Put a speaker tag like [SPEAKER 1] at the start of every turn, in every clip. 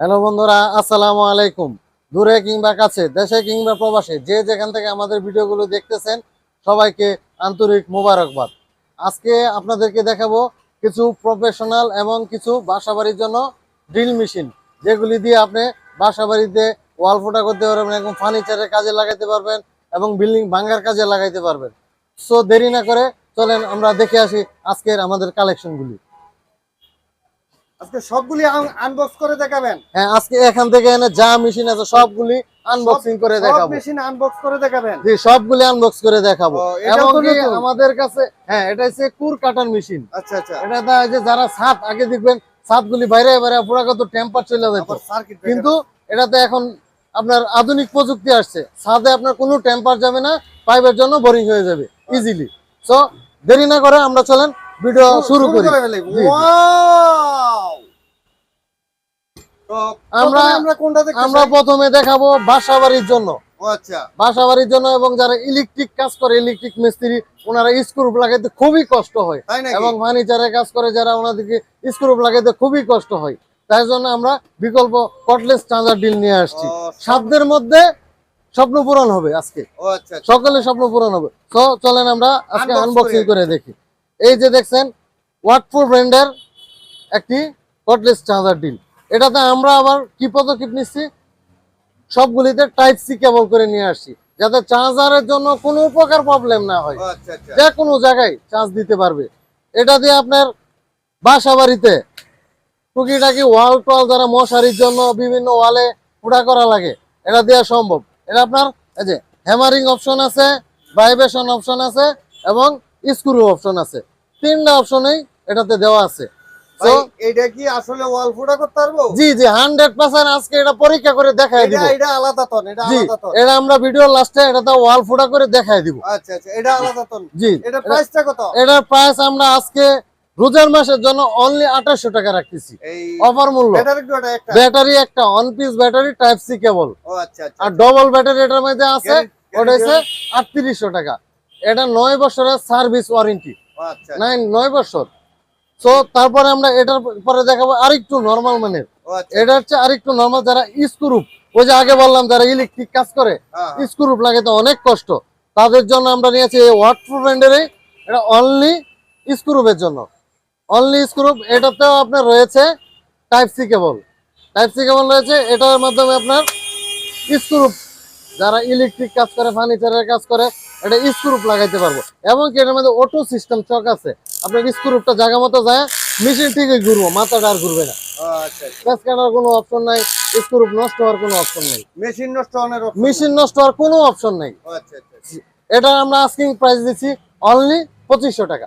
[SPEAKER 1] Hello বন্ধুরা, আসসালামু আলাইকুম। দূরে কিংবা কাছে, দেশে কিংবা প্রবাসে, যে যেখান থেকে আমাদের ভিডিওগুলো দেখতেছেন, সবাইকে আন্তরিক মোবারকবাদ। আজকে আপনাদেরকে দেখাবো কিছু প্রফেশনাল এবং কিছু বাসাবাড়ির জন্য ড্রিল মেশিন যেগুলি দিয়ে আপনি বাসাবাড়িতে ওয়াল ফোটা করতে পারবেন এবং ফার্নিচারের কাজে লাগাইতে পারবেন এবং বিল্ডিং ভাঙ্গার কাজে লাগাইতে পারবেন। সো দেরি না করে চলেন আমরা দেখে আসি আজকের আমাদের কালেকশনগুলি
[SPEAKER 2] আজকে সবগুলি আনবক্স করে দেখাবেন।
[SPEAKER 1] হ্যাঁ আজকে এখান থেকে এনে যা মেশিন আছে সবগুলি আনবক্সিং করে দেখাবো।
[SPEAKER 2] মেশিন আনবক্স করে দেখাবেন।
[SPEAKER 1] জি সবগুলি আনবক্স করে দেখাবো। এবং আমাদের কাছে হ্যাঁ এটা হচ্ছে কুর কাটার মেশিন
[SPEAKER 2] আচ্ছা আচ্ছা।
[SPEAKER 1] এটা দা যে যারা ছাদ আগে দেখবেন ছাদগুলি বাইরে বাইরে পুরা কত টেম্পার চলে যেত কিন্তু এটাতে এখন আপনার আধুনিক প্রযুক্তি আসছে। ছাদে আপনার কোনো টেম্পার যাবে না পাইপের জন্য বোরিং হয়ে যাবে ইজিলি সো দেরি না করে আমরা চলেন ভিডিও শুরু করি। আমরা-
[SPEAKER 2] আমরা?
[SPEAKER 1] প্রথমে দেখাবো বাসা বাড়ির জন্য
[SPEAKER 2] আচ্ছা।
[SPEAKER 1] বাসা বাড়ির জন্য এবং যারা ইলেকট্রিক কাজ করে ইলেকট্রিক মিস্ত্রি ওনারা স্ক্রুপ লাগাইতে খুবই কষ্ট হয়। এবং ফার্নিচারের কাজ করে যারা ওনাদেরকে স্ক্রুপ লাগাইতে খুবই কষ্ট হয়। তাই জন্য আমরা বিকল্প কটলেস চার্জার ডিল নিয়ে আসছি। সাধ্যের মধ্যে স্বপ্ন পূরণ হবে আজকে।
[SPEAKER 2] আচ্ছা আচ্ছা।
[SPEAKER 1] সকলে স্বপ্ন পূরণ হবে। তো চলেন আমরা আজকে আনবক্সিং
[SPEAKER 2] করে
[SPEAKER 1] দেখি। এই যে দেখছেন ওয়াটফোর ব্র্যান্ডের একটি কটলেস চার্জার ডিল এটাতে আমরা আবার কি পদক্ষেপ নিচ্ছি? সবগুলিতে টাইপ সি কেবল করে নিয়ে আসছি যাতে চার্জারের জন্য কোনো উপকার প্রবলেম না হয়।
[SPEAKER 2] আচ্ছা আচ্ছা।
[SPEAKER 1] যে কোনো জায়গায় চার্জ দিতে পারবে। এটা দিয়ে আপনার বাসা বাড়িতে টুকিটাকি ওয়াল টোয়াল যারা মশারির জন্য বিভিন্ন ওয়ালে ফুটা করা লাগে এটা দেওয়া সম্ভব। এটা আপনার এই যে হ্যামারিং অপশন আছে ভাইব্রেশন অপশন আছে এবং স্ক্রু অপশন আছে। তিনটা অপশনেই এটাতে দেওয়া আছে।
[SPEAKER 2] এটা কি আসলে ওয়াল ফুটা করতে পারব?
[SPEAKER 1] জি জি হান্ড্রেড পার্সেন্ট আজকে এটা পরীক্ষা করে দেখাই দিব।
[SPEAKER 2] এটা এটা আলাদা তন এটা আলাদা তন
[SPEAKER 1] এটা আমরা ভিডিও লাস্টে ওয়াল ফুটা করে দিব।
[SPEAKER 2] আচ্ছা আচ্ছা এটা আলাদা তন
[SPEAKER 1] জি
[SPEAKER 2] এটা প্রাইসটা কত?
[SPEAKER 1] এটার প্রাইস আমরা আজকে রোজার মাসের জন্য অনলি আঠাশশো টাকা রাখতেছি। অফার মূল্য।
[SPEAKER 2] ব্যাটারি একটা?
[SPEAKER 1] ব্যাটারি একটা one piece battery type C cable
[SPEAKER 2] ও আচ্ছা আচ্ছা
[SPEAKER 1] আর ডবল ব্যাটারি এটার মধ্যে আছে ওটা হচ্ছে আটত্রিশশো টাকা। এটা নয় বছরের সার্ভিস ওয়ারেন্টি।
[SPEAKER 2] আচ্ছা।
[SPEAKER 1] নাইন নয় বছর। তো তারপরে আমরা এটার পরে দেখাবো আরেকটু নর্মাল মানের।
[SPEAKER 2] আচ্ছা।
[SPEAKER 1] এটা হচ্ছে আরেকটু নর্মাল যারা স্ক্রুপ ওই যে আগে বললাম যারা ইলেকট্রিক কাজ করে
[SPEAKER 2] হ্যাঁ, হ্যাঁ।
[SPEAKER 1] স্ক্রুপ লাগাতে অনেক কষ্ট। তাদের জন্য আমরা নিয়েছি এই ওয়াটপ্রুফ ব্র্যান্ডের এটা অনলি স্ক্রুপের জন্য। অনলি স্ক্রুপ এটাতেও আপনার রয়েছে type C cable type C cable রয়েছে এটার মাধ্যমে আপনার স্ক্রুপ যারা ইলেকট্রিক কাজ করে ফার্নিচারের কাজ করে এটা স্ক্রুপ লাগাইতে পারব। এবং কি এটার মধ্যে অটো সিস্টেম চক আছে। আপনার স্ক্রুপটা জায়গা মতো যায় মেশিন ঠিকই ঘুরবো মাথাটা আর ঘুরবে না।
[SPEAKER 2] আচ্ছা আচ্ছা।
[SPEAKER 1] কাটার কোনো অপশন নাই স্ক্রুপ নষ্ট হওয়ার কোনো অপশন নাই।
[SPEAKER 2] মেশিন নষ্ট
[SPEAKER 1] মেশিন নষ্ট হওয়ার কোনো অপশন নাই।
[SPEAKER 2] আচ্ছা।
[SPEAKER 1] এটা আমরা আস্কিং প্রাইস দিচ্ছি অনলি পঁচিশশো টাকা।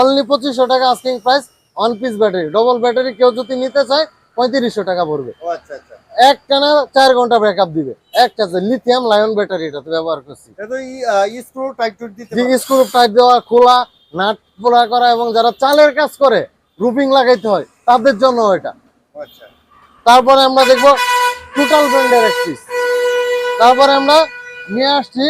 [SPEAKER 1] অনলি পঁচিশশো টাকা asking price one piece battery double battery কেউ যদি নিতে চায় পঁয়ত্রিশশো টাকা পড়বে।
[SPEAKER 2] আচ্ছা আচ্ছা।
[SPEAKER 1] এক টানা চার ঘণ্টা ব্যাকআপ দিবে। একটা লিথিয়াম লায়ন ব্যাটারি এটাতে ব্যবহার করছি।
[SPEAKER 2] এটা তো স্ক্রু টাইট
[SPEAKER 1] স্ক্রু টাইট দেওয়া খোলা নাট পোড়া করা এবং যারা চালের কাজ করে রুপিং লাগাইতে হয় তাদের জন্য এটা।
[SPEAKER 2] আচ্ছা।
[SPEAKER 1] তারপরে আমরা দেখব টোটাল ব্র্যান্ডের এক পিস তারপরে আমরা নিয়ে আসছি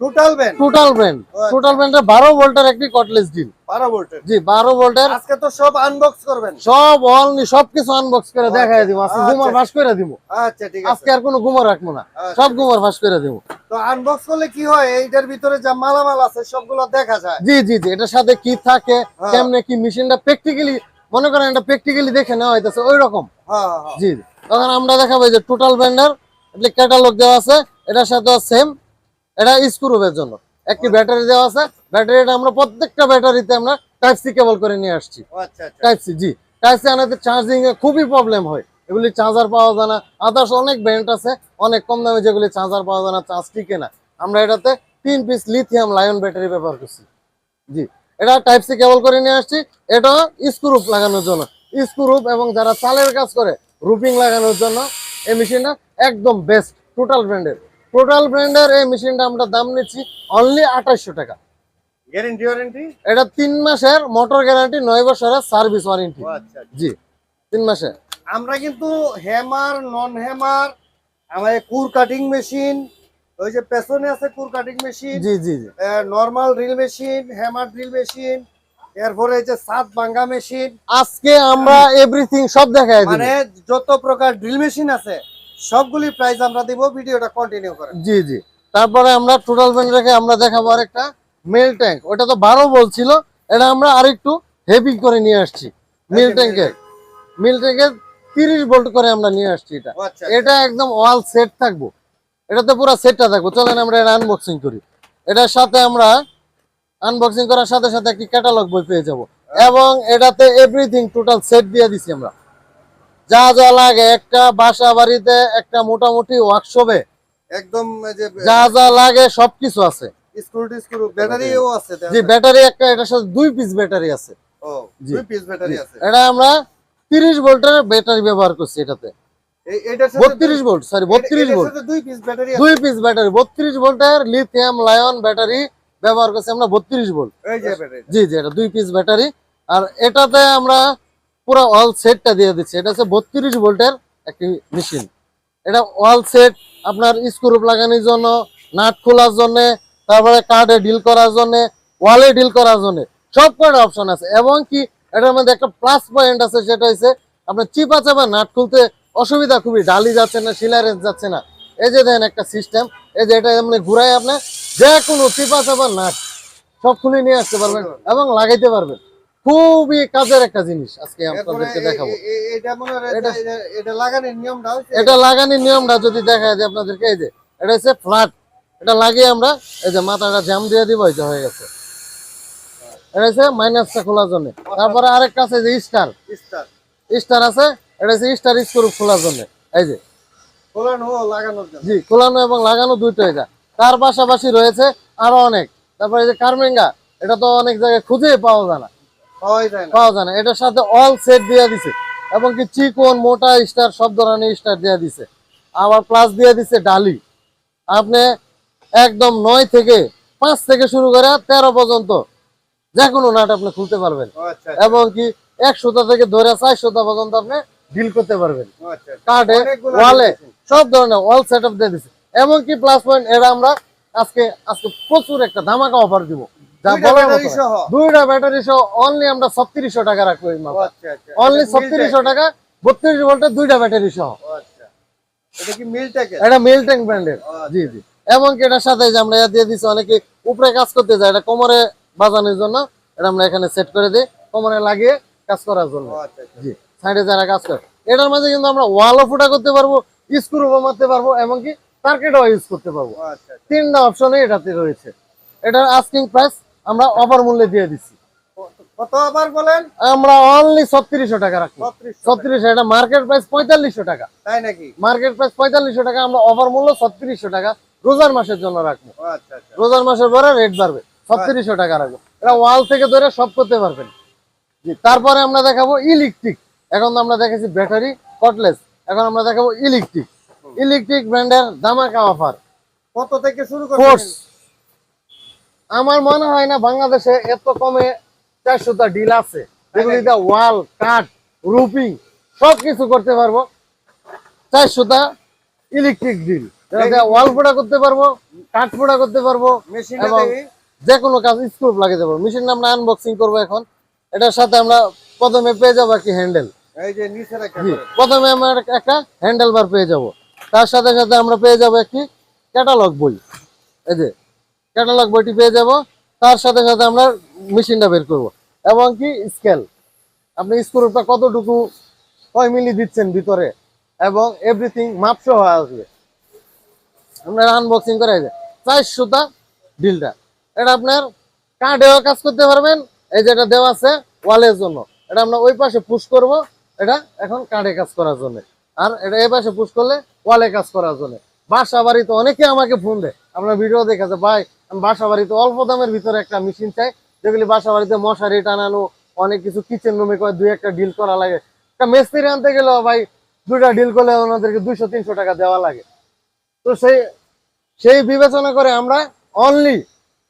[SPEAKER 2] টোটাল ব্যান্ড
[SPEAKER 1] টোটাল ব্র্যান্ড
[SPEAKER 2] আচ্ছা।
[SPEAKER 1] টোটাল ব্র্যান্ডের বারো ভোল্টের একটি কটলেস ডিল
[SPEAKER 2] 12 ভোল্টের?
[SPEAKER 1] জি বারো ভোল্টের।
[SPEAKER 2] আজকে তো সব আনবক্স করবেন।
[SPEAKER 1] সব অলনি সবকিছু আনবক্স করে দেখাই দিব। আজকে
[SPEAKER 2] আচ্ছা।
[SPEAKER 1] গুমার ফাঁস করে দিব।
[SPEAKER 2] আচ্ছা ঠিক আছে।
[SPEAKER 1] আজকে আর কোনো গুমার রাখব না।
[SPEAKER 2] আচ্ছা।
[SPEAKER 1] সব গুমার ফাঁস করে দিব।
[SPEAKER 2] তো আনবক্স করলে কি হয়? এইটার ভিতরে যা মালামাল আছে সবগুলো দেখা যায়।
[SPEAKER 1] জি জি জি এটার সাথে কি থাকে
[SPEAKER 2] হ্যাঁ।
[SPEAKER 1] কেমনে কি মেশিনটা প্র্যাকটিক্যালি মনে করেন এটা প্র্যাকটিক্যালি দেখে নেওয়া হইতেছে ওই রকম
[SPEAKER 2] হ্যাঁ
[SPEAKER 1] জি। তখন আমরা দেখাবো যে টোটাল ব্র্যান্ডের ক্যাটালগ দেওয়া আছে এটার সাথে সেম এটা স্ক্রুপের জন্য। একটি ব্যাটারি দেওয়া আছে। ব্যাটারিটা আমরা প্রত্যেকটা ব্যাটারিতে আমরা টাইপ সি কেবল করে নিয়ে আসছি।
[SPEAKER 2] ও আচ্ছা আচ্ছা।
[SPEAKER 1] টাইপ সি জি। টাইপ সি আনাতে চার্জিং এ খুবই প্রবলেম হয়। এগুলি চার্জার পাওয়া যায় না। আদার্স অনেক ব্র্যান্ড আছে অনেক কম দামে যেগুলি চার্জার পাওয়া যায় না চার্জ টিকে না। আমরা এটাতে তিন পিস লিথিয়াম লায়ন ব্যাটারি ব্যবহার করছি। জি। এটা টাইপ সি কেবল করে নিয়ে আসছি। এটা স্ক্রুপ লাগানোর জন্য। স্ক্রুপ এবং যারা চালের কাজ করে রুপিং লাগানোর জন্য এই মেশিনটা একদম বেস্ট টোটাল ব্র্যান্ডের টোটাল ব্র্যান্ডের এই মেশিনটা আমরা দাম নিচ্ছি অনলি আঠাশশো টাকা।
[SPEAKER 2] গ্যারান্টি ওয়ারেন্টি
[SPEAKER 1] এটা তিন মাসের মোটর গ্যারান্টি নয় বছরের সার্ভিস ওয়ারেন্টি
[SPEAKER 2] আচ্ছা আচ্ছা।
[SPEAKER 1] জি তিন মাসে।
[SPEAKER 2] আমরা কিন্তু হ্যামার নন হ্যামার আমাদের কুর কাটিং মেশিন ওই যে পেছনে আছে কুর কাটিং মেশিন
[SPEAKER 1] জি জি জি।
[SPEAKER 2] Normal drill machine hammer drill machine এরপরে এই যে সাত ভাঙ্গা মেশিন
[SPEAKER 1] আজকে আমরা এভরিথিং সব দেখাই
[SPEAKER 2] মানে যত প্রকার ড্রিল মেশিন আছে সবগুলি প্রাইস আমরা দিব ভিডিওটা কন্টিনিউ করেন।
[SPEAKER 1] জি জি। তারপরে আমরা টোটাল ব্যান্ড রেখে আমরা দেখাবো আরেকটা মেল ট্যাঙ্ক ওটা তো বারো বলছিল এটা আমরা আরেকটু হেভি করে নিয়ে আসছি। মিল ট্যাঙ্কের মিল ট্যাঙ্কের তিরিশ ভোল্ট করে আমরা নিয়ে আসছি এটা।
[SPEAKER 2] আচ্ছা
[SPEAKER 1] এটা একদম ওয়াল সেট থাকব। এটাতে পুরো সেটটা থাকব। চলেন আমরা এটা আনবক্সিং করি। এটার সাথে আমরা আনবক্সিং করার সাথে সাথে একটি ক্যাটালগ বই পেয়ে যাব। এবং এটাতে এভরিথিং টোটাল সেট দিয়ে দিছি আমরা। যা যা লাগে একটা বাসা বাড়িতে একটা মোটামুটি ওয়ার্কশপে
[SPEAKER 2] একদম যা
[SPEAKER 1] যা লাগে সবকিছু আছে।
[SPEAKER 2] স্ক্রু টিস্ক্রু ব্যাটারিও আছে
[SPEAKER 1] জি ব্যাটারি একটা এটার সাথে দুই পিস ব্যাটারি আছে।
[SPEAKER 2] ও দুই পিস ব্যাটারি আছে।
[SPEAKER 1] এটা আমরা তিরিশ ভোল্টের ব্যাটারি ব্যবহার করছি এটাতে। বত্রিশ ভোল্ট সরি বত্রিশ ভোল্ট।
[SPEAKER 2] দুই পিস ব্যাটারি
[SPEAKER 1] দুই পিস ব্যাটারি বত্রিশ ভোল্টের লিথিয়াম লায়ন ব্যাটারি ব্যবহার করছি আমরা বত্রিশ ভোল্ট। জি জি এটা দুই পিস ব্যাটারি। আর এটাতে আমরা পুরো অল সেটটা দিয়ে দিচ্ছে। এটা হচ্ছে বত্রিশ ভোল্টের একটি মেশিন এটা অল সেট আপনার স্ক্রুপ লাগানোর জন্য নাট খোলার জন্য তারপরে কার্ডে ডিল করার জন্য ওয়ালে ডিল করার জন্য সব কটা অপশন আছে। এবং কি এটার মধ্যে একটা প্লাস পয়েন্ট আছে সেটা হচ্ছে আপনার চিপা চাপা নাট খুলতে অসুবিধা খুবই ডালি যাচ্ছে না সিলারেন্স যাচ্ছে না। এই যে দেন একটা সিস্টেম এই যে এটা এমনি ঘুরাই আপনি যে কোনো চিপা চাপা নাট সব খুলে নিয়ে আসতে পারবেন এবং লাগাইতে পারবেন। খুবই কাজের একটা জিনিস আজকে আপনাদেরকে দেখাবো।
[SPEAKER 2] এটা মনে লাগানোর নিয়মটা
[SPEAKER 1] এটা লাগানোর নিয়মটা যদি দেখা যায় আপনাদেরকে এই যে এটা হচ্ছে ফ্ল্যাট। এটা লাগিয়ে আমরা এই যে মাথাটা জ্যাম দিয়ে দিব এই যে হয়ে গেছে। এটা হচ্ছে মাইনাসটা খোলার জন্য। তারপরে আরেকটা আছে যে স্টার।
[SPEAKER 2] স্টার।
[SPEAKER 1] স্টার আছে এটা হচ্ছে স্টার স্ক্রু খোলার জন্য। এই যে।
[SPEAKER 2] খোলানো লাগানোর জন্য।
[SPEAKER 1] জি খোলানো এবং লাগানো দুইটাই যা তার পাশাপাশি রয়েছে আরও অনেক। তারপরে এই যে কারমেঙ্গা এটা তো অনেক জায়গায় খুঁজে পাওয়া যায় না। পাওয়া যায় না। এটার সাথে অল সেট দিয়ে দিছে। এবং কি চিকন মোটা স্টার সব ধরনের স্টার দিয়ে দিছে। আবার প্লাস দিয়ে দিছে ডালি। আপনি একদম নয় থেকে পাঁচ থেকে শুরু করে তেরো পর্যন্ত যে কোনো নাট আপনি খুলতে পারবেন।
[SPEAKER 2] আচ্ছা
[SPEAKER 1] এবং কি একশোটা থেকে ধরে চারশোটা পর্যন্ত আপনি ডিল করতে পারবেন।
[SPEAKER 2] আচ্ছা
[SPEAKER 1] কার্ডে ওয়ালে সব ধরনের ওয়াল সেট আপ দিয়ে দিছে। এবং কি প্লাস পয়েন্ট এটা আমরা আজকে আজকে প্রচুর একটা ধামাকা অফার দিব। যা
[SPEAKER 2] দুইটা
[SPEAKER 1] বলার
[SPEAKER 2] ব্যাটারি
[SPEAKER 1] মতো।
[SPEAKER 2] সহ।
[SPEAKER 1] দুইটা ব্যাটারি সহ অনলি আমরা ছত্রিশশো টাকা রাখব এই
[SPEAKER 2] ও
[SPEAKER 1] মাপা
[SPEAKER 2] আচ্ছা আচ্ছা
[SPEAKER 1] অনলি
[SPEAKER 2] এটা
[SPEAKER 1] ছত্রিশশো টাকা বত্রিশ ভোল্টের দুইটা ব্যাটারি সহ।
[SPEAKER 2] আচ্ছা। এটা কি মিল
[SPEAKER 1] ব্র্যান্ডের
[SPEAKER 2] আচ্ছা।
[SPEAKER 1] জি জি। এবং কি এটার সাথে যে আমরা দিয়ে দিচ্ছি অনেকে উপরে কাজ করতে যায় এটা কোমরে বাজানোর জন্য এটা আমরা এখানে সেট করে দিই কোমরে লাগিয়ে কাজ করার জন্য।
[SPEAKER 2] আচ্ছা আচ্ছা।
[SPEAKER 1] জি সাইডে যারা কাজ করে এটার মাঝে কিন্তু আমরা ওয়ালও ফুটা করতে পারব মারতে পারব এমনকি ইউজ করতে পারব।
[SPEAKER 2] আচ্ছা আচ্ছা।
[SPEAKER 1] তিনটা অপশনে এটাতে রয়েছে। এটার আস্কিং প্রাইস আমরা অফার মূল্যে দিয়ে দিচ্ছি।
[SPEAKER 2] কত- আবার বলেন?
[SPEAKER 1] আমরা অনলি ছত্রিশশো টাকা রাখব।
[SPEAKER 2] ছত্রিশ
[SPEAKER 1] ছত্রিশশো এটা মার্কেট প্রাইস পঁয়তাল্লিশশো টাকা।
[SPEAKER 2] তাই নাকি?
[SPEAKER 1] মার্কেট প্রাইস পঁয়তাল্লিশশো টাকা আমরা অফার মূল্য ছত্রিশশো টাকা। রোজার মাসের জন্য রাখব।
[SPEAKER 2] আচ্ছা আচ্ছা।
[SPEAKER 1] রোজার মাসের পরে রেট বাড়বে। ছত্রিশশো টাকা রাখব। এটা ওয়াল থেকে ধরে সব করতে পারবেন। জি। তারপরে আমরা দেখাবো ইলেকট্রিক এখন তো আমরা দেখেছি ব্যাটারি কটলেস এখন আমরা দেখাবো ইলেকট্রিক ইলেকট্রিক ব্র্যান্ডের দামাকা অফার
[SPEAKER 2] কত থেকে শুরু করছেন
[SPEAKER 1] আমার মনে হয় না বাংলাদেশে এত কমে চারশোটা ডিল আছে। ওয়াল কাঠ রুপিং সব কিছু করতে পারব। চারশোটা ইলেকট্রিক ডিল ওয়াল ফোটা করতে পারব কাঠ ফোটা করতে পারব এবং যে কোনো কাজ স্ক্রুপ লাগাতে পারব মেশিন আমরা আনবক্সিং করব এখন। এটার সাথে আমরা প্রথমে পেয়ে যাব কি হ্যান্ডেল। প্রথমে আমরা একটা হ্যান্ডেল বার পেয়ে যাব। তার সাথে সাথে আমরা পেয়ে যাব একটি ক্যাটালগ বই। এই যে ক্যাটালগ বইটি পেয়ে যাব। তার সাথে সাথে আমরা মেশিনটা বের করব। এবং কি স্কেল আপনি স্ক্রুটা কতটুকু কয় মিলি দিচ্ছেন ভিতরে? এবং এভরিথিং মাপসহ আসবে। আমরা আনবক্সিং করে এই যে চারশোটা ডিলটা এটা আপনার কার্ডেও কাজ করতে পারবেন। এই যেটা দেওয়া আছে ওয়ালের জন্য। এটা আমরা ওই পাশে পুশ করব এটা এখন কার্ডে কাজ করার জন্য। আর এটা এই পাশে পুশ করলে ওয়ালে কাজ করার জন্য। বাসা বাড়িতে অনেকে আমাকে ফোন দেয় আপনার ভিডিও দেখেছে ভাই বাসা বাড়িতে অল্প দামের ভিতরে একটা মেশিন চাই। যেগুলি বাসা বাড়িতে মশারি টানানো অনেক কিছু কিচেন রুমে কয় দুই একটা ডিল করা লাগে। একটা মিস্ত্রি আনতে গেলেও ভাই দুইটা ডিল করলে ওনাদেরকে দুইশো তিনশো টাকা দেওয়া লাগে। তো সেই সেই বিবেচনা করে আমরা অনলি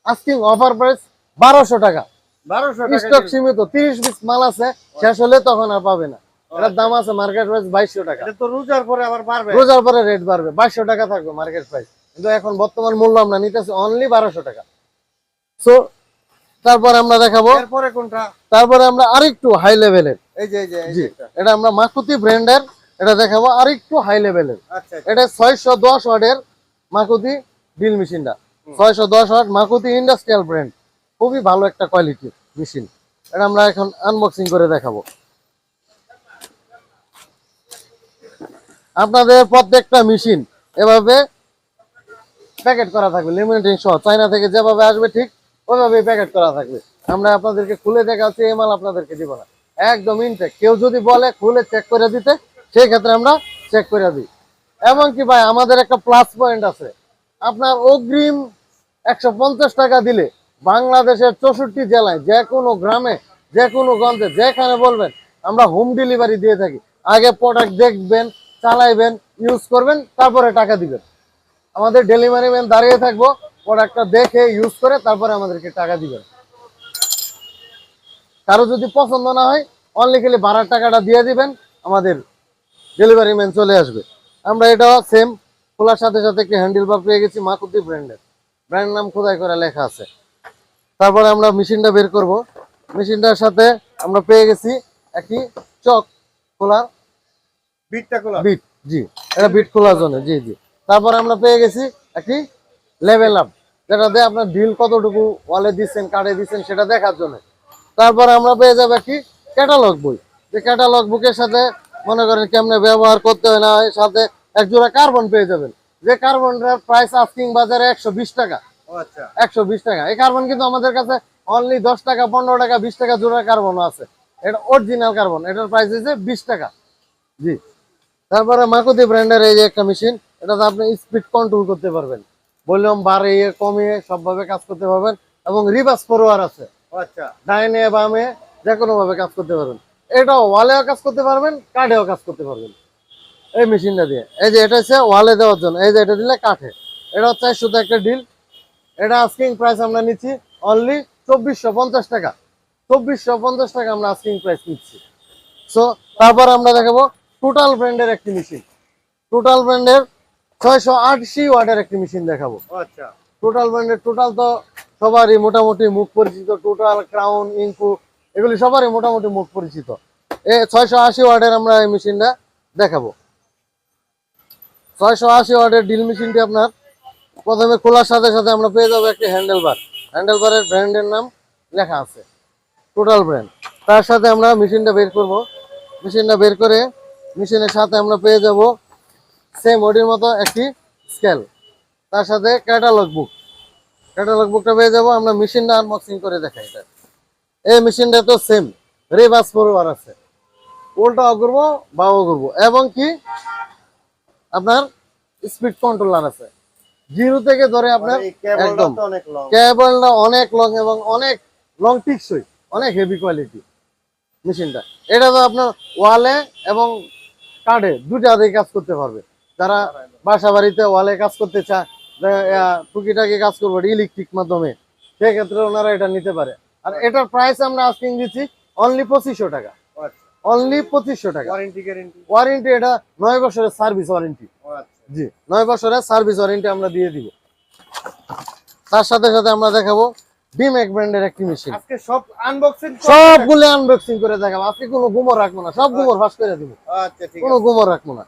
[SPEAKER 1] আস্কিং অফার প্রাইস বারোশো টাকা।
[SPEAKER 2] বারোশো
[SPEAKER 1] স্টক সীমিত তিরিশ পিস মাল আছে শেষ হলে তখন আর পাবে না। এটার দাম আছে মার্কেট প্রাইস বাইশশো টাকা।
[SPEAKER 2] তো রোজার পরে আবার বাড়বে।
[SPEAKER 1] রোজার পরে রেট বাড়বে বাইশশো টাকা থাকবে মার্কেট প্রাইস কিন্তু এখন বর্তমান মূল্য আমরা নিতেছি অনলি বারোশো টাকা। সো তারপরে আমরা দেখাবো।
[SPEAKER 2] কোনটা?
[SPEAKER 1] তারপরে আমরা আরেকটু হাই লেভেলের
[SPEAKER 2] এই যে
[SPEAKER 1] জি
[SPEAKER 2] এটা।
[SPEAKER 1] আমরা মাকুতি ব্র্যান্ডের এটা দেখাবো আরেকটু হাই লেভেলের
[SPEAKER 2] আচ্ছা আচ্ছা।
[SPEAKER 1] এটা ছয়শো দশ ওয়াটের মাকুতি ড্রিল মেশিনটা। ছয়শো দশ ওয়াট মাকুতি ইন্ডাস্ট্রিয়াল ব্র্যান্ড খুবই ভালো একটা কোয়ালিটি মেশিন এটা আমরা এখন আনবক্সিং করে দেখাবো। আপনাদের প্রত্যেকটা মেশিন এভাবে প্যাকেট করা থাকবে লিমিটেশন সহ। চায়না থেকে যেভাবে আসবে ঠিক ওইভাবেই প্যাকেট করা থাকবে। আমরা আপনাদেরকে খুলে দেখাচ্ছি, এই মাল আপনাদেরকে দিব না। একদম ইনটেক কেউ যদি বলে খুলে চেক করে দিতে, সেই ক্ষেত্রে আমরা চেক করে দিই। এবং কি ভাই, আমাদের একটা প্লাস পয়েন্ট আছে। আপনার অগ্রিম একশো পঞ্চাশ টাকা দিলে বাংলাদেশের চৌষট্টি জেলায় যে কোনো গ্রামে, যে কোনো গঞ্জে, যেখানে বলবেন, আমরা হোম ডেলিভারি দিয়ে থাকি। আগে প্রোডাক্ট দেখবেন, চালাইবেন ইউজ করবেন, তারপরে টাকা দিবেন। আমাদের ডেলিভারি ম্যান দাঁড়িয়ে থাকব প্রোডাক্টটা দেখে ইউজ করে তারপরে আমাদেরকে টাকা দিবেন কারও যদি পছন্দ না হয় অনলি খালি ভাড়ার টাকাটা দিয়ে দিবেন আমাদের ডেলিভারি ম্যান চলে আসবে। আমরা এটাও সেম খোলার সাথে সাথে একটি হ্যান্ডেল বার পেয়ে গেছি মাকুতি ব্র্যান্ডের ব্র্যান্ড নাম খোদাই করে লেখা আছে। তারপরে আমরা মেশিনটা বের করব। মেশিনটার সাথে আমরা পেয়ে গেছি একটি চক খোলার
[SPEAKER 2] বিটটা খোলা।
[SPEAKER 1] বিট জি। এটা বিট খোলার জন্য জি জি। তারপর আমরা পেয়ে গেছি একটি লেভেল আপ যেটা দিয়ে আপনার ডিল কতটুকু ওয়ালে দিচ্ছেন কার্ডে দিচ্ছেন সেটা দেখার জন্য। তারপর আমরা পেয়ে যাব একটি ক্যাটালগ বই যে ক্যাটালগ বুকের সাথে মনে করেন কেমনে ব্যবহার করতে হয় না হয় সাথে এক জোড়া কার্বন পেয়ে যাবেন। যে কার্বনটার প্রাইস আস্কিং বাজারে একশো বিশ টাকা।
[SPEAKER 2] আচ্ছা।
[SPEAKER 1] একশো বিশ টাকা। এই কার্বন কিন্তু আমাদের কাছে অনলি দশ টাকা পনেরো টাকা বিশ টাকা জোড়া কার্বন আছে। এটা অরিজিনাল কার্বন এটার প্রাইস হচ্ছে বিশ টাকা। জি। তারপরে মাকুতি ব্র্যান্ডের এই যে একটা মেশিন এটাতে আপনি স্পিড কন্ট্রোল করতে পারবেন। ভলিউম বাড়িয়ে কমিয়ে সবভাবে কাজ করতে পারবেন এবং রিভার্স ফরওয়ার আছে।
[SPEAKER 2] আচ্ছা।
[SPEAKER 1] ডাইনে বামে যে ভাবে কাজ করতে পারবেন। এটা ওয়ালেও কাজ করতে পারবেন কাঠেও কাজ করতে পারবেন। এই মেশিনটা দিয়ে। এই যে এটা হচ্ছে ওয়ালে দেওয়ার জন্য। এই যে এটা দিলে কাঠে। এটা হচ্ছে শুধু একটা ডিল এটা আস্কিং প্রাইস আমরা নিচ্ছি অনলি চব্বিশশো পঞ্চাশ টাকা। চব্বিশশো পঞ্চাশ টাকা আমরা আস্কিং প্রাইস নিচ্ছি। সো তারপর আমরা দেখাবো টোটাল ব্র্যান্ডের একটি মেশিন টোটাল ব্র্যান্ডের ছয়শো আশি ওয়াটের একটি মেশিন দেখাবো।
[SPEAKER 2] আচ্ছা।
[SPEAKER 1] টোটাল ব্র্যান্ডের টোটাল তো সবারই মোটামুটি মুখ পরিচিত টোটাল ক্রাউন ইঙ্কু এগুলি সবারই মোটামুটি মুখ পরিচিত। এ ছয়শো আশি ওয়ার্ডের আমরা এই মেশিনটা দেখাবো। ছয়শো আশি ওয়ার্ডের ডিল মেশিনটি আপনার প্রথমে খোলার সাথে সাথে আমরা পেয়ে যাব একটি হ্যান্ডেল বার হ্যান্ডেল বারের ব্র্যান্ডের নাম লেখা আছে। টোটাল ব্র্যান্ড তার সাথে আমরা মেশিনটা বের করব। মেশিনটা বের করে মেশিনের সাথে আমরা পেয়ে যাব সেম ওডির মতো একটি স্কেল তার সাথে ক্যাটালগ বুক ক্যাটালগ বুকটা পেয়ে যাব আমরা মেশিনটা আনবক্সিং করে দেখাই এটা। এই মেশিনটা তো সেম রিভার্স ফরওয়ার্ড আছে। উল্টাও করব বাও করব। এবং কি? আপনার স্পিড কন্ট্রোলার আছে। জিরো থেকে ধরে আপনার
[SPEAKER 2] মানে
[SPEAKER 1] একদম।
[SPEAKER 2] অনেক লং
[SPEAKER 1] কেবলটা অনেক লং এবং অনেক লং টিকসই অনেক হেভি কোয়ালিটি মেশিনটা এটা তো আপনার ওয়ালে এবং কার্ডে দুটা দিয়ে কাজ করতে পারবে। যারা বাসা বাড়িতে ওয়ালে কাজ করতে চায় টুকিটাকি কাজ করব ইলেকট্রিক মাধ্যমে সেক্ষেত্রে ওনারা এটা নিতে পারে। আর এটার প্রাইস আমরা আস্কিং দিচ্ছি অনলি পঁচিশশো টাকা।
[SPEAKER 2] আচ্ছা।
[SPEAKER 1] অনলি পঁচিশশো টাকা।
[SPEAKER 2] ওয়ারেন্টি
[SPEAKER 1] এটা নয় বছরের সার্ভিস ওয়ারেন্টি
[SPEAKER 2] আচ্ছা।
[SPEAKER 1] জি নয় বছরের সার্ভিস ওয়ারেন্টি আমরা দিয়ে দিব। তার সাথে সাথে আমরা দেখাবো ব্র্যান্ডের একটি মেশিন
[SPEAKER 2] আজকে সব আনবক্সিং
[SPEAKER 1] সবগুলো আনবক্সিং করে দেখাবো। আজকে কোনো গুমর রাখব না সব গুমর ফাঁস করে দিব।
[SPEAKER 2] আচ্ছা ঠিক
[SPEAKER 1] কোনো গুমর রাখব না।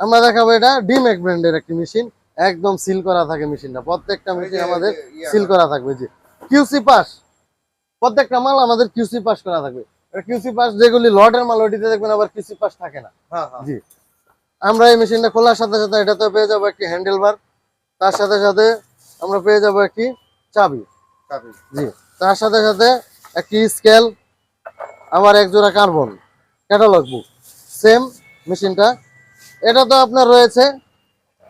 [SPEAKER 1] আমরা দেখাবো এটা ডিম্যাক ব্র্যান্ডের একটি মেশিন একদম সিল করা থাকে মেশিনটা প্রত্যেকটা মেশিন আমাদের সিল করা। থাকবে যে কিউসি পাস। প্রত্যেকটা মাল আমাদের কিউসি পাস করা থাকবে। কিউসি পাস যেগুলি লটের মাল ওটিতে দেখবেন আবার কিউসি পাস থাকে না।
[SPEAKER 2] হ্যাঁ হ্যাঁ।
[SPEAKER 1] জি। আমরা এই মেশিনটা খোলার সাথে সাথে এটাতে পেয়ে যাব একটি হ্যান্ডেল বার তার সাথে সাথে আমরা পেয়ে যাব একটি চাবি।
[SPEAKER 2] চাবি।
[SPEAKER 1] জি। তার সাথে সাথে একটি স্কেল আমার এক জোড়া কার্বন ক্যাটালগ বুক সেম মেশিনটা এটা তো আপনার রয়েছে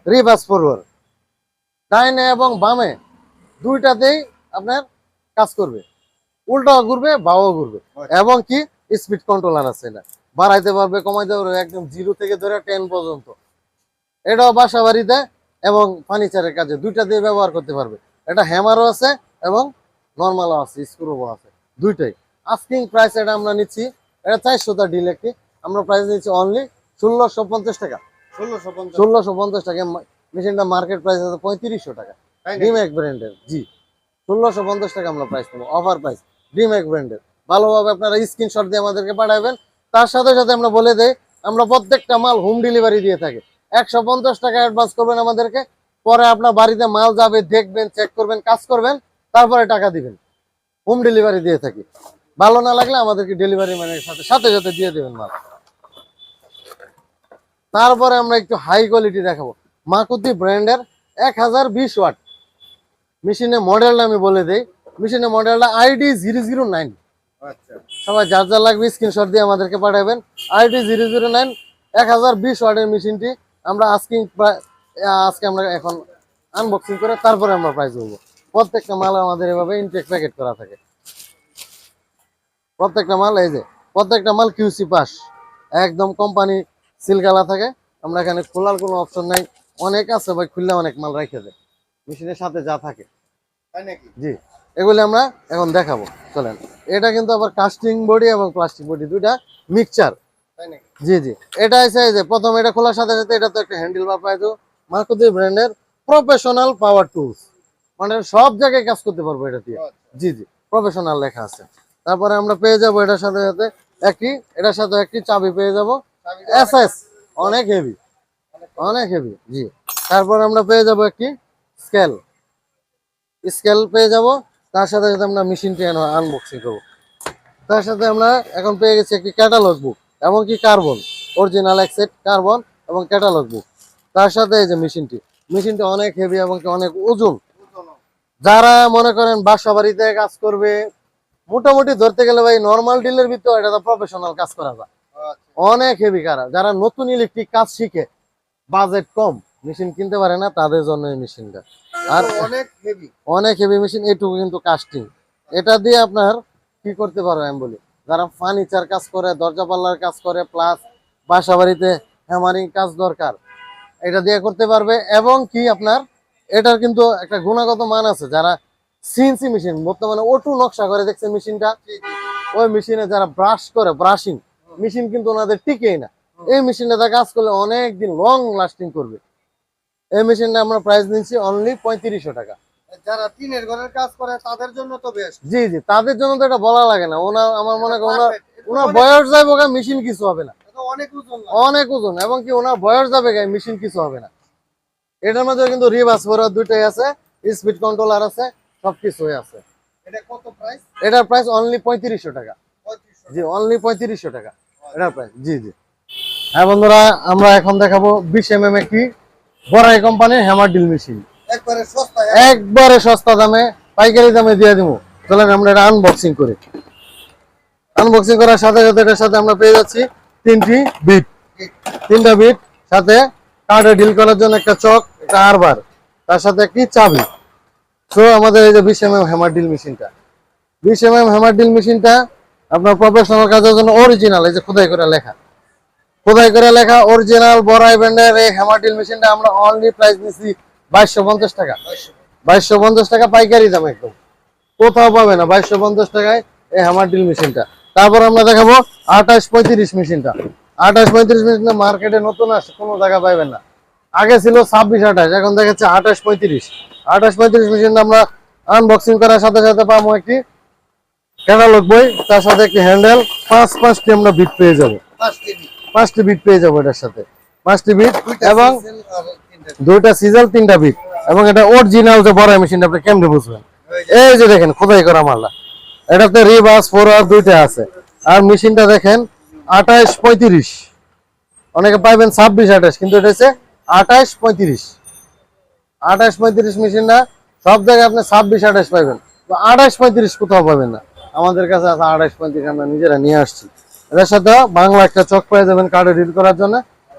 [SPEAKER 1] রিভার্স ফরওয়ার্ড ডাইনে এবং বামে দুইটাতেই আপনার কাজ করবে। উল্টাও ঘুরবে বাও ঘুরবে। এবং কি স্পিড কন্ট্রোলার আছে এটা বাড়াইতে পারবে কমাইতে পারবে একদম জিরো থেকে ধরে টেন পর্যন্ত। এটাও বাসা বাড়িতে এবং ফার্নিচারের কাজে দুইটা দিয়ে ব্যবহার করতে পারবে। এটা হ্যামারও আছে এবং নর্মালও আছে স্ক্রুবও আছে দুইটাই। আস্কিং প্রাইস এটা আমরা নিচ্ছি এটা চারশোটা ডিল একটি। আমরা প্রাইস নিচ্ছি অনলি ষোলোশো পঞ্চাশ টাকা।
[SPEAKER 2] ষোলোশো পঞ্চাশ।
[SPEAKER 1] ষোলোশো পঞ্চাশ টাকা। মেশিনটা মার্কেট প্রাইস আছে পঁয়ত্রিশশো টাকা।
[SPEAKER 2] নাকি?
[SPEAKER 1] ডিম্যাক ব্র্যান্ডের জি। ষোলোশো পঞ্চাশ টাকা আমরা প্রাইস দেবো অফার প্রাইস ডিমেক ব্র্যান্ডের ভালোভাবে আপনারা স্ক্রিনশট দিয়ে আমাদেরকে পাঠাবেন। তার সাথে সাথে আমরা বলে দেই আমরা প্রত্যেকটা মাল হোম ডেলিভারি দিয়ে থাকি। একশো পঞ্চাশ টাকা অ্যাডভান্স করবেন আমাদেরকে। পরে আপনার বাড়িতে মাল যাবে দেখবেন চেক করবেন কাজ করবেন তারপরে টাকা দিবেন। হোম ডেলিভারি দিয়ে থাকি। ভালো না লাগলে আমাদেরকে ডেলিভারি ম্যানের সাথে সাথে সাথে দিয়ে দেবেন মাল। তারপরে আমরা একটু হাই কোয়ালিটি দেখাবো। মাকুতি ব্র্যান্ডের এক হাজার বিশ ওয়াট। মেশিনের মডেলটা আমি বলে দিই। মেশিনের মডেলটা আইডি জিরো জিরো নাইন।
[SPEAKER 2] আচ্ছা।
[SPEAKER 1] সবাই যার যার লাগবে স্ক্রিনশট দিয়ে আমাদেরকে পাঠাবেন। আইডি জিরো জিরো নাইন এক হাজার বিশ ওয়াটের মেশিনটি আমরা আজকিং আজকে আমরা এখন আনবক্সিং করে তারপরে আমরা প্রাইস বলব। প্রত্যেকটা মাল আমাদের এভাবে ইনটেক প্যাকেট করা থাকে। প্রত্যেকটা মাল এই যে প্রত্যেকটা মাল কিউসি পাস একদম কোম্পানি সিলগালা থাকে। আমরা এখানে খোলার কোনো অপশন নাই। অনেক আছে ভাই খুললে অনেক মাল রেখে দেয়। মেশিনের সাথে যা থাকে। জি। এগুলি আমরা এখন দেখাবো। চলেন। এটা কিন্তু আবার কাস্টিং বডি এবং প্লাস্টিক বডি দুইটা মিক্সচার জি জি। এটা এসে এই যে প্রথম এটা খোলার সাথে সাথে এটা তো একটা হ্যান্ডেল বা পাইতো মার্কুতি ব্র্যান্ডের প্রফেশনাল পাওয়ার টুলস মানে সব জায়গায় কাজ করতে পারব এটা দিয়ে। জি জি। প্রফেশনাল লেখা আছে। তারপরে আমরা পেয়ে যাব এটার সাথে সাথে একটি এটার সাথে একটি চাবি পেয়ে যাব। এস এস অনেক হেভি অনেক হেভি জি। তারপর আমরা পেয়ে যাব একটি স্কেল স্কেল পেয়ে যাব, তার সাথে সাথে আমরা মেশিনটি আনবক্সিং করব। তার সাথে আমরা এখন পেয়ে গেছি একটি ক্যাটালগ বুক এবং কি কার্বন অরিজিনাল এক্সেট কার্বন এবং ক্যাটালগ বুক তার সাথে এই যে মেশিনটি মেশিনটি অনেক হেভি এবং অনেক ওজন। যারা মনে করেন বাসা বাড়িতে কাজ করবে, মোটামুটি ধরতে গেলে ভাই নর্মাল ডিলের ভিতরে এটা তো প্রফেশনাল কাজ করা যায়। অনেক হেভি কারা যারা নতুন ইলেকট্রিক কাজ শিখে বাজেট কম মেশিন কিনতে পারে না তাদের জন্য এই মেশিনটা আর
[SPEAKER 2] অনেক হেভি
[SPEAKER 1] অনেক হেভি মেশিন এইটুকু কিন্তু কাস্টিং এটা দিয়ে আপনার কি করতে পারো আমি বলি? যারা ফার্নিচার কাজ করে দরজা পাল্লার কাজ করে প্লাস বাসা বাড়িতে হ্যামারিং কাজ দরকার এটা দিয়ে করতে পারবে। এবং কি আপনার এটার কিন্তু একটা গুণাগত মান আছে। যারা সিএনসি মেশিন বর্তমানে ওটু নকশা করে দেখছে মেশিনটা ওই মেশিনে যারা ব্রাশ করে ব্রাশিং মেশিন কিন্তু ওনাদের টিকেই না। এই মেশিনটা কাজ করলে অনেক দিন লং লাস্টিং করবে। এই মেশিনটা আমরা প্রাইস নিচ্ছি অনলি পঁয়ত্রিশশো টাকা।
[SPEAKER 2] যারা টিনের ঘরের কাজ করে তাদের জন্য তো বেস্ট
[SPEAKER 1] জি জি তাদের জন্য তো এটা বলা লাগে না। ওনার আমার মনে ওনার ওনার বয়স যাবে গা মেশিন কিছু হবে না।
[SPEAKER 2] অনেক ওজন
[SPEAKER 1] অনেক ওজন এবং কি ওনার বয়স যাবে মেশিন কিছু হবে না। এটার মধ্যে কিন্তু রিভার্স ফরওয়ার্ড দুইটাই আছে স্পিড কন্ট্রোলার আছে সবকিছুই আছে।
[SPEAKER 2] এটা কত প্রাইস
[SPEAKER 1] এটার প্রাইস অনলি পঁয়ত্রিশশো টাকা। জি অনলি পঁয়ত্রিশশো টাকা। প্রাইস জি জি। হ্যাঁ বন্ধুরা আমরা এখন দেখাবো বিশ এম এম একটি বড়াই কোম্পানির হ্যামার ডিল মেশিন
[SPEAKER 2] একবারে সস্তা
[SPEAKER 1] একবারে সস্তা দামে পাইকারি দামে দিয়ে দিব। চলেন আমরা এটা আনবক্সিং করি। আনবক্সিং করার সাথে সাথে এটার সাথে আমরা পেয়ে যাচ্ছি তিনটি বিট তিনটা বিট সাথে কার্ডে ডিল করার জন্য একটা চক একটা আরবার তার সাথে একটি চাবি। সো আমাদের এই যে বিশ এম এম হ্যামার ডিল মেশিনটা বিশ এম এম হ্যামার ডিল মেশিনটা আপনার প্রফেশনাল কাজের জন্য অরিজিনাল এই যে খোদাই করে লেখা। খোদাই করে লেখা অরিজিনাল বড়াই ব্র্যান্ডের এই হ্যামার ডিল মেশিনটা আমরা অনলি প্রাইস নিচ্ছি বাইশশো পঞ্চাশ টাকা। বাইশশো পঞ্চাশ টাকা পাইকারি দাম একদম। কোথাও পাবে না বাইশশো পঞ্চাশ টাকায় এই হ্যামার ডিল মেশিনটা তারপর আমরা দেখাবো আঠাশ পঁয়ত্রিশ মেশিনটা আঠাশ পঁয়ত্রিশ মেশিনটা মার্কেটে নতুন আসে কোনো জায়গা পাইবেন না। আগে ছিল ছাব্বিশ আঠাশ, এখন দেখাচ্ছে আঠাশ পঁয়ত্রিশ। আঠাশ পঁয়ত্রিশ মেশিনটা আমরা আনবক্সিং করার সাথে সাথে পাবো একটি ক্যাটালগ বই তার সাথে একটি হ্যান্ডেল পাঁচ পাঁচটি আমরা বিট পেয়ে যাব। পাঁচটি বিট পেয়ে যাব এটার সাথে। পাঁচটি বিট এবং
[SPEAKER 2] আর
[SPEAKER 1] দুইটা সিজাল তিনটা বিট এবং এটা অরিজিনাল যে বড় মেশিনটা আপনি কেমনে বুঝবেন? এই যে। দেখেন খোদাই করা মালটা। এটাতে রিভার্স ফরওয়ার্ড দুইটা আছে। আর মেশিনটা দেখেন আঠাশ পঁয়ত্রিশ। অনেকে পাইবেন ছাব্বিশ আঠাশ কিন্তু এটা হচ্ছে আঠাশ পঁয়ত্রিশ। আঠাশ পঁয়ত্রিশ মেশিনটা সব জায়গায় আপনি ছাব্বিশ আঠাশ পাইবেন। আঠাশ পঁয়ত্রিশ কোথাও পাবেন না। আমাদের কাছে আছে আঠাশ পঁয়ত্রিশ আমরা নিজেরা নিয়ে আসছি। এটার সাথে বাংলা একটা চক পেয়ে যাবেন কার্ডে ডিল করার জন্য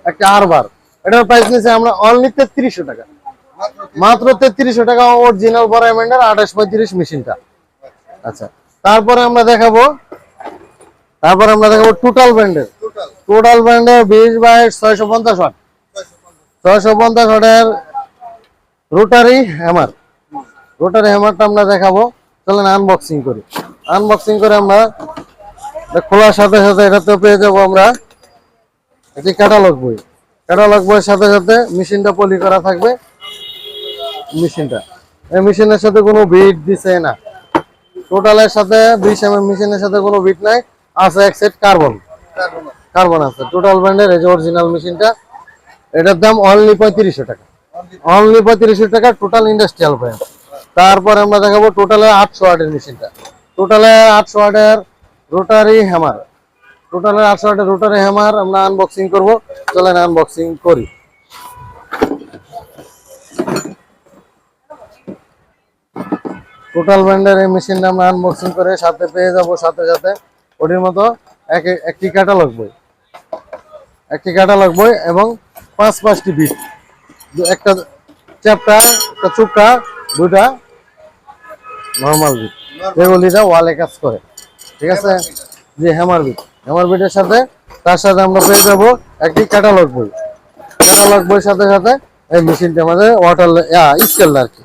[SPEAKER 1] একটা আরবার এটার প্রাইস নিয়েছে আমরা অনলি তেত্রিশশো টাকা।
[SPEAKER 2] মাত্র
[SPEAKER 1] তেত্রিশশো টাকা অরিজিনাল বরাইমেন্ডার আঠাশ পঁয়ত্রিশ মেশিনটা আচ্ছা তারপরে আমরা দেখাবো তারপরে আমরা দেখাবো টোটাল ব্র্যান্ডের
[SPEAKER 2] টোটাল
[SPEAKER 1] টোটাল ব্র্যান্ডের বিশ বাইশ ছয়শো পঞ্চাশ ওয়াট ছয়শো পঞ্চাশ ওয়াটের রোটারি হ্যামার রোটারি হ্যামারটা আমরা দেখাবো। চলেন আনবক্সিং করি। আনবক্সিং করে আমরা খোলার সাথে সাথে এটাতেও পেয়ে যাব আমরা এটি ক্যাটালগ বই। ক্যাটালগ বইয়ের সাথে সাথে মেশিনটা পলি করা থাকবে। মেশিনটা। এই মেশিনের সাথে কোনো বিট দিছে না। টোটালের সাথে বিশ এম মেশিনের সাথে কোনো বিট নাই। আছে এক সেট কার্বন কার্বন আছে। টোটাল ব্র্যান্ডের এই যে অরিজিনাল মেশিনটা, এটার দাম অনলি পঁয়ত্রিশশো টাকা। অনলি পঁয়ত্রিশশো টাকা টোটাল ইন্ডাস্ট্রিয়াল ব্র্যান্ড তারপরে আমরা দেখাবো টোটালে আটশো আটের মেশিনটা। টোটালে আটশো ওয়াটের রোটারি হ্যামার টোটালে আটশো ওয়াটের রোটারি হ্যামার আমরা আনবক্সিং করব। চলেন আনবক্সিং করি। টোটাল ব্র্যান্ডের এই মেশিনটা আমরা আনবক্সিং করে সাথে পেয়ে যাব সাথে সাথে। ওটির মতো এক একটি ক্যাটালগ বই। একটি ক্যাটালগ বই এবং পাঁচ পাঁচটি বিট একটা চ্যাপ্টার একটা চুপটা, দুইটা নর্মাল বিট এগুলিটা ওয়ালে কাজ করে। ঠিক আছে? যে হ্যামার বিট হ্যামার বিটের সাথে তার সাথে আমরা পেয়ে যাব একটি ক্যাটালগ বই। ক্যাটালগ বইয়ের সাথে সাথে এই মেশিনটা আমাদের ওয়াটার স্কেল আর কি।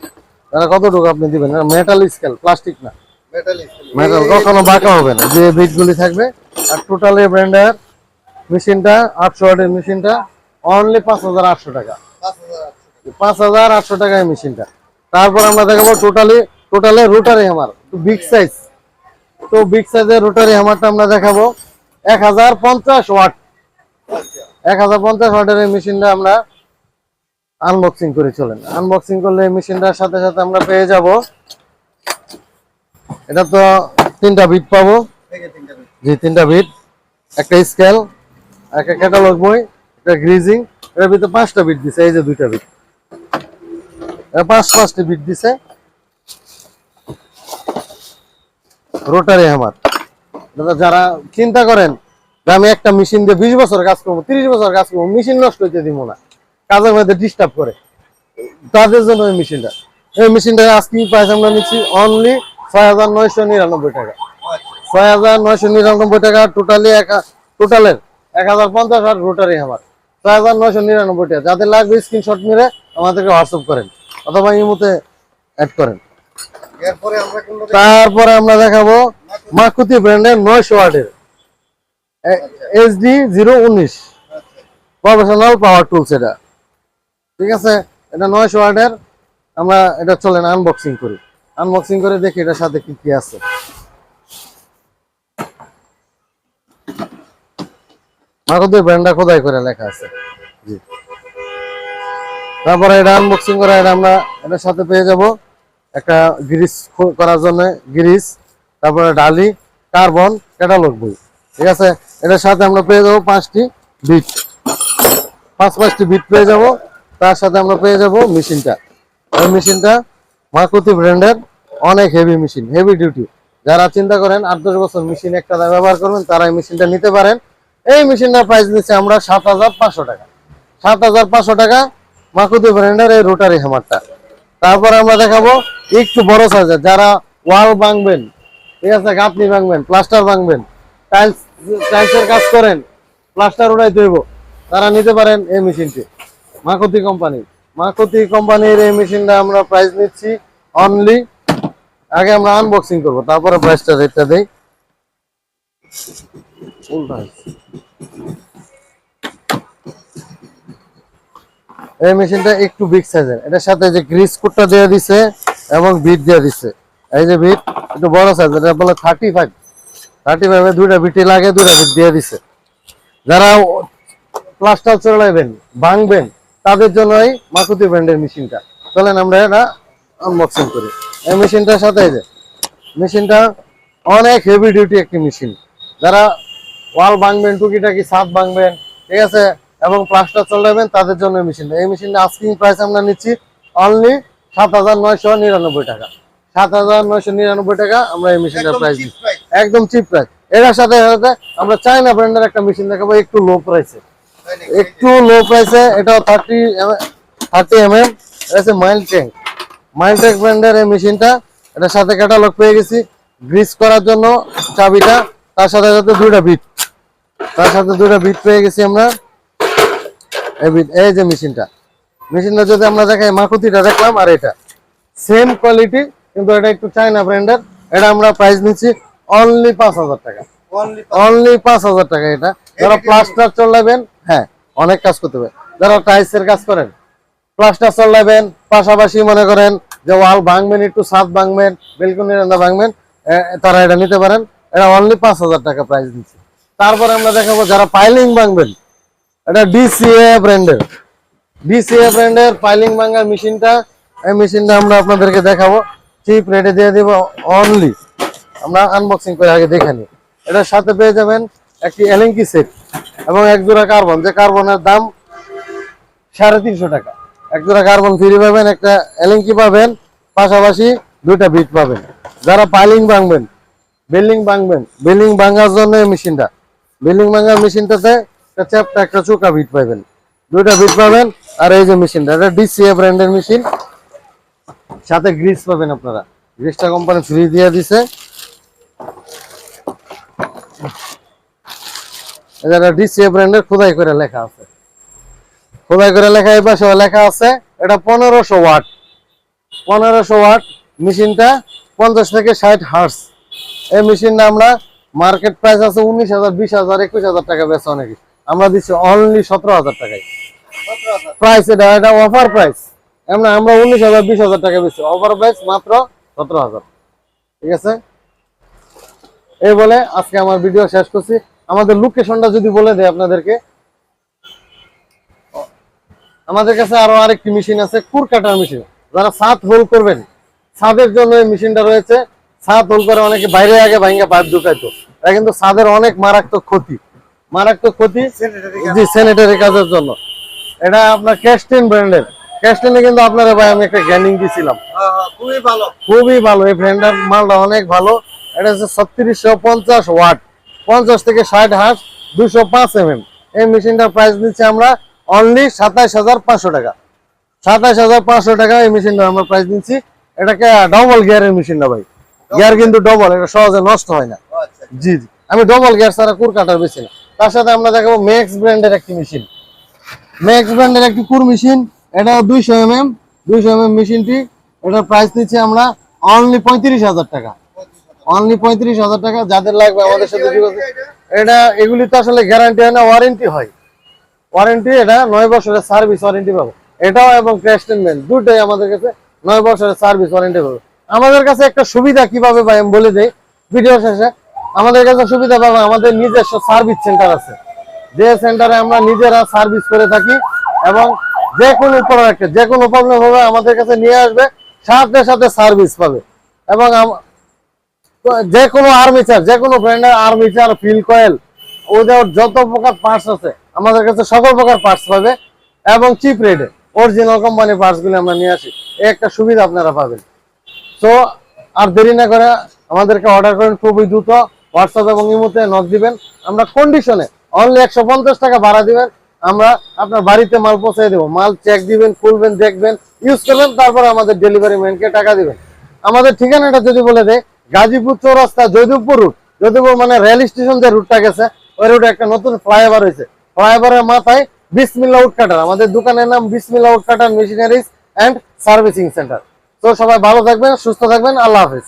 [SPEAKER 1] তাহলে কতটুকু আপনি দিবেন? মেটাল স্কেল প্লাস্টিক না। মেটাল কখনো বাঁকা হবে না। যে বিটগুলি থাকবে আর টোটাল এই ব্র্যান্ডের মেশিনটা আটশো ওয়াটের মেশিনটা অনলি পাঁচ হাজার আটশো টাকা। পাঁচ হাজার আটশো টাকা। এই মেশিনটা তারপর আমরা দেখাবো টোটালি টোটালে রোটারি হ্যামার বিগ সাইজ তো বিগ সাইজের রোটারি হ্যামারটা আমরা দেখাবো। এক হাজার পঞ্চাশ ওয়াট এক হাজার পঞ্চাশ ওয়াটের এই মেশিনটা আমরা আনবক্সিং করে চলেন। আনবক্সিং করলে এই মেশিনটার সাথে সাথে আমরা পেয়ে যাব। এটা তো তিনটা বিট পাবো। জি, তিনটা বিট একটা স্কেল একটা ক্যাটালগ বই, একটা গ্রিজিং এর ভিতরে পাঁচটা বিট দিছে, এই যে দুইটা বিট পাঁচ পাঁচটি বিট দিছে। Rotary hammer. দাদা, যারা চিন্তা করেন যে আমি একটা মেশিন দিয়ে বিশ বছর কাজ করব, তিরিশ বছর কাজ করব, মেশিন নষ্ট হইতে দিব না। কাজের মধ্যে ডিস্টার্ব করে। তাদের জন্য ওই মেশিনটা। এই মেশিনটা আজকে প্রাইস আমরা নিচ্ছি অনলি ছয় হাজার নয়শো নিরানব্বই টাকা। ছয় হাজার নয়শো নিরানব্বই টাকা টোটালি এক টোটালের এক হাজার পঞ্চাশ আর রোটারি হ্যামার ছয় হাজার নয়শো নিরানব্বই টাকা। যাদের লাগবে স্ক্রিনশট মেরে আমাদেরকে হোয়াটসঅ্যাপ করেন অথবা ইমোতে অ্যাড করেন। তারপরে আমরা দেখাবো মাকুতি ব্র্যান্ডের নয়শো ওয়াটের। এইচডি জিরো উনিশ। প্রফেশনাল পাওয়ার টুলস এটা। ঠিক আছে? এটা নয়শো ওয়াটের। আমরা এটা চলেন আনবক্সিং করি। আনবক্সিং করে দেখি এটার সাথে কি কি আছে। মাকুতি ব্র্যান্ডটা খোদাই করে লেখা আছে। জি। তারপরে এটা আনবক্সিং করে এটা আমরা এটার সাথে পেয়ে যাব একটা গ্রিস করার জন্য গ্রিস, তারপরে ডালি, কার্বন, ক্যাটালগ বই। ঠিক আছে? এটার সাথে আমরা পেয়ে যাব পাঁচটি বিট। পাঁচ পাঁচটি বিট পেয়ে যাব। তার সাথে আমরা পেয়ে যাব মেশিনটা। ওই মেশিনটা মাকুতি ব্র্যান্ডের অনেক হেভি মেশিন হেভি ডিউটি যারা চিন্তা করেন, আট দশ বছর মেশিন একটা ব্যবহার করবেন, তারা এই মেশিনটা নিতে পারেন। এই মেশিনটার প্রাইস নিচ্ছে আমরা সাত হাজার পাঁচশো টাকা। সাত হাজার পাঁচশো টাকা মাকুতি ব্র্যান্ডের এই রোটারি হ্যামারটা তারপর আমরা দেখাবো একটু বড় সাইজের যারা ওয়াল ভাঙবেন, ঠিক আছে, গাঁথনি ভাঙবেন প্লাস্টার ভাঙবেন টাইলস টাইলসের কাজ করেন প্লাস্টার উড়াই দেব, তারা নিতে পারেন এই মেশিনটি, মাকতি কোম্পানি মাকতি কোম্পানির এই মেশিনটা আমরা প্রাইস নিচ্ছি অনলি আগে আমরা আনবক্সিং করব, তারপরে প্রাইসটা রেটটা দেই। উল্টা এই মেশিনটা একটু বিগ সাইজের এটার সাথে যে গ্রিস কোটটা দেওয়া দিছে এবং বিট দেওয়া দিছে। এই যে বিট একটু বড় সাইজ এটা বলে থার্টি ফাইভ থার্টি ফাইভে দুইটা বিটি লাগে, দুইটা বিট দিয়ে দিছে। যারা প্লাস্টার চলাইবেন ভাঙবেন, তাদের জন্যই মাকুতি ব্র্যান্ডের মেশিনটা। চলেন আমরা এটা আনবক্সিং করি। এই মেশিনটার সাথে এই যে, মেশিনটা অনেক হেভি ডিউটি একটি মেশিন। যারা ওয়াল ভাঙবেন, টুকিটাকি ছাদ ভাঙবেন, ঠিক আছে? এবং প্লাস্টার চলাবেন তাদের জন্য এই মেশিনটা। এই মেশিনটা আস্কিং প্রাইস আমরা নিচ্ছি অনলি সাত হাজার নয়শো নিরানব্বই টাকা। সাত হাজার নয়শো নিরানব্বই টাকা আমরা এই মেশিনটার প্রাইস দিচ্ছি। একদম চিপ প্রাইস এটার সাথে সাথে আমরা চাইনা ব্র্যান্ডের একটা মেশিন দেখাবো একটু লো প্রাইসে একটু লো প্রাইসে এটাও থার্টি থার্টি এম এম এটা মাইল ট্যাঙ্ক মাইল ট্যাঙ্ক ব্র্যান্ডের এই মেশিনটা এটার সাথে ক্যাটালগ পেয়ে গেছি। গ্রিস করার জন্য চাবিটা তার সাথে সাথে দুইটা বিট তার সাথে দুইটা বিট পেয়ে গেছি আমরা। এই যে মেশিনটা। মেশিনটা যদি আমরা দেখাই মাকুতিটা দেখলাম আর এটা। সেম কোয়ালিটি কিন্তু এটা একটু চাইনা ব্র্যান্ডের এটা আমরা প্রাইস নিচ্ছি অনলি পাঁচ হাজার টাকা।
[SPEAKER 2] অনলি
[SPEAKER 1] অনলি পাঁচ হাজার টাকা এটা। যারা প্লাস্টার চলাবেন হ্যাঁ অনেক কাজ করতে হবে। যারা টাইলসের কাজ করেন প্লাস্টার চলাবেন পাশাপাশি মনে করেন যে ওয়াল ভাঙবেন একটু ছাদ ভাঙবেন বেলকনি রান্না ভাঙবেন তারা এটা নিতে পারেন। এটা অনলি পাঁচ হাজার টাকা প্রাইস দিচ্ছি। তারপরে আমরা দেখাবো যারা পাইলিং ভাঙবেন এটা ডিসিএ ব্র্যান্ডের ডিসিএ ব্র্যান্ডের পাইলিং ভাঙার মেশিনটা। এই মেশিনটা আমরা আপনাদেরকে দেখাবো। চিপ রেটে দিয়ে দিব অনলি আমরা আনবক্সিং করে আগে দেখে নিই। এটার সাথে পেয়ে যাবেন একটি এলেঙ্কি সেট এবং এক জোড়া কার্বন যে কার্বনের দাম সাড়ে তিনশো টাকা। এক জোড়া কার্বন ফ্রি পাবেন, একটা এলেঙ্কি পাবেন, পাশাপাশি দুইটা বিট পাবেন। যারা পাইলিং ভাঙবেন বিল্ডিং ভাঙবেন বিল্ডিং ভাঙার জন্য মেশিনটা। বিল্ডিং ভাঙার মেশিনটাতে একটা চ্যাপটা একটা চোকা বিট পাবেন দুইটা বিট পাবেন আর এই যে মেশিনটা এটা ডিসিএ ব্র্যান্ডের মেশিন সাথে গ্রিস পাবেন আপনারা। গ্রিসটা কোম্পানি ফ্রি দিয়ে দিছে। ব্র্যান্ডের খোদাই করে লেখা আছে। খোদাই করে লেখা লেখা আছে, এটা পনেরোশো ওয়াট পনেরোশো ওয়াট মেশিনটা পঞ্চাশ থেকে হার্স এই মেশিনটা আমরা মার্কেট প্রাইস আছে উনিশ হাজার, বিশ হাজার, একুশ হাজার টাকা বেচা অনেকে। আমরা দিচ্ছি অনলি সতেরো হাজার টাকায়। প্রাইস এটা এটা অফার প্রাইস আমরা আমরা উনিশ হাজার, বিশ হাজার টাকা বেশি অফার প্রাইস মাত্র সতেরো হাজার। ঠিক আছে? এই বলে আজকে আমার ভিডিও শেষ করছি। আমাদের লোকেশনটা যদি বলে দেয় আপনাদেরকে। আমাদের কাছে আরও আরেকটি মেশিন আছে কুর কাটার মেশিন যারা সাত হোল করবেন, ছাদের জন্য এই মেশিনটা রয়েছে। ছাদ হোল করে অনেকে বাইরে আগে ভাঙ্গা পাইপ ঢুকাইতো। এটা কিন্তু ছাদের অনেক মারাত্মক ক্ষতি। মারাত্মক ক্ষতি জি স্যানিটারি কাজের জন্য। এটা আপনার ক্যাস্টিন ব্র্যান্ডের ক্যাস্টিনে কিন্তু আপনারা ভাই আমি একটা গ্যানিং দিয়েছিলাম
[SPEAKER 2] খুবই ভালো।
[SPEAKER 1] খুবই ভালো। এই ব্র্যান্ডের মালটা অনেক ভালো। এটা হচ্ছে ছত্রিশশো পঞ্চাশ ওয়াট। পঞ্চাশ থেকে ষাট হাঁস দুশো পাঁচ এম এম এই মেশিনটার প্রাইস দিচ্ছি আমরা অনলি সাতাইশ হাজার পাঁচশো টাকা। সাতাইশ হাজার পাঁচশো টাকা এই মেশিনটা আমরা প্রাইস দিচ্ছি এটাকে ডবল গিয়ারের মেশিন না ভাই। গিয়ার কিন্তু ডবল এটা সহজে নষ্ট হয় না।
[SPEAKER 2] আচ্ছা
[SPEAKER 1] জি জি। আমি ডবল গিয়ার ছাড়া কুর কাটার বেশি না। তার সাথে আমরা দেখাবো ম্যাক্স ব্র্যান্ডের একটি মেশিন ম্যাক্স ব্র্যান্ডের একটি কুর মেশিন এটা দুইশো এম এম দুইশো এম এম মেশিনটি এটার প্রাইস নিচ্ছে আমরা অনলি পঁয়ত্রিশ হাজার টাকা। অনলি পঁয়ত্রিশ হাজার টাকা, যাদের লাগবে আমাদের সাথে এটা, এগুলি তো আসলে গ্যারান্টি হয় না ওয়ারেন্টি হয়। ওয়ারেন্টি এটা নয় বছরের সার্ভিস ওয়ারেন্টি পাবো। এটাও এবং ক্যাস্টেনমেন্ট দুটোই আমাদের কাছে নয় বছরের সার্ভিস ওয়ারেন্টি পাবো। আমাদের কাছে একটা সুবিধা কীভাবে ভাই, আমি বলে দেই। ভিডিও শেষে আমাদের কাছে সুবিধা পাবো, আমাদের নিজস্ব সার্ভিস সেন্টার আছে। যে সেন্টারে আমরা নিজেরা সার্ভিস করে থাকি এবং যে কোনো প্রোডাক্ট যে কোনো প্রবলেম হবে আমাদের কাছে নিয়ে আসবে, সাথে সাথে সার্ভিস পাবে। এবং যে কোনো আর্মিচার যে কোনো ব্র্যান্ডের আর্মিচার ফিল কয়েল ওদের যত প্রকার পার্টস আছে, আমাদের কাছে সকল প্রকার পার্টস পাবে এবং চিপ রেটে অরিজিনাল কোম্পানির পার্টসগুলো আমরা নিয়ে আসি। একটা সুবিধা আপনারা পাবেন। তো আর দেরি না করে আমাদেরকে অর্ডার করেন, খুবই দ্রুত। হোয়াটসঅ্যাপ এবং ইমোতে নক দিবেন। আমরা কন্ডিশনে অনলি একশো পঞ্চাশ টাকা ভাড়া দিবেন। আমরা আপনার বাড়িতে মাল পৌঁছে দেবো। মাল চেক দিবেন, খুলবেন, দেখবেন ইউজ করবেন, তারপর আমাদের ডেলিভারি ম্যানকে টাকা দিবেন। আমাদের ঠিকানাটা যদি বলে দেয়, গাজীপুর চৌরাস্তা জয়দেবপুর রুট জয়দেবপুর মানে রেল স্টেশন যে রুটটা গেছে, ওই রুটে একটা নতুন ফ্লাইওভার হয়েছে। ফ্লাইওভারের মাথায় বিসমিল্লা উডকাটার আমাদের দোকানের নাম Bismillah woodcutter machineries and servicing centre তো সবাই ভালো থাকবেন, সুস্থ থাকবেন। আল্লাহ হাফিজ।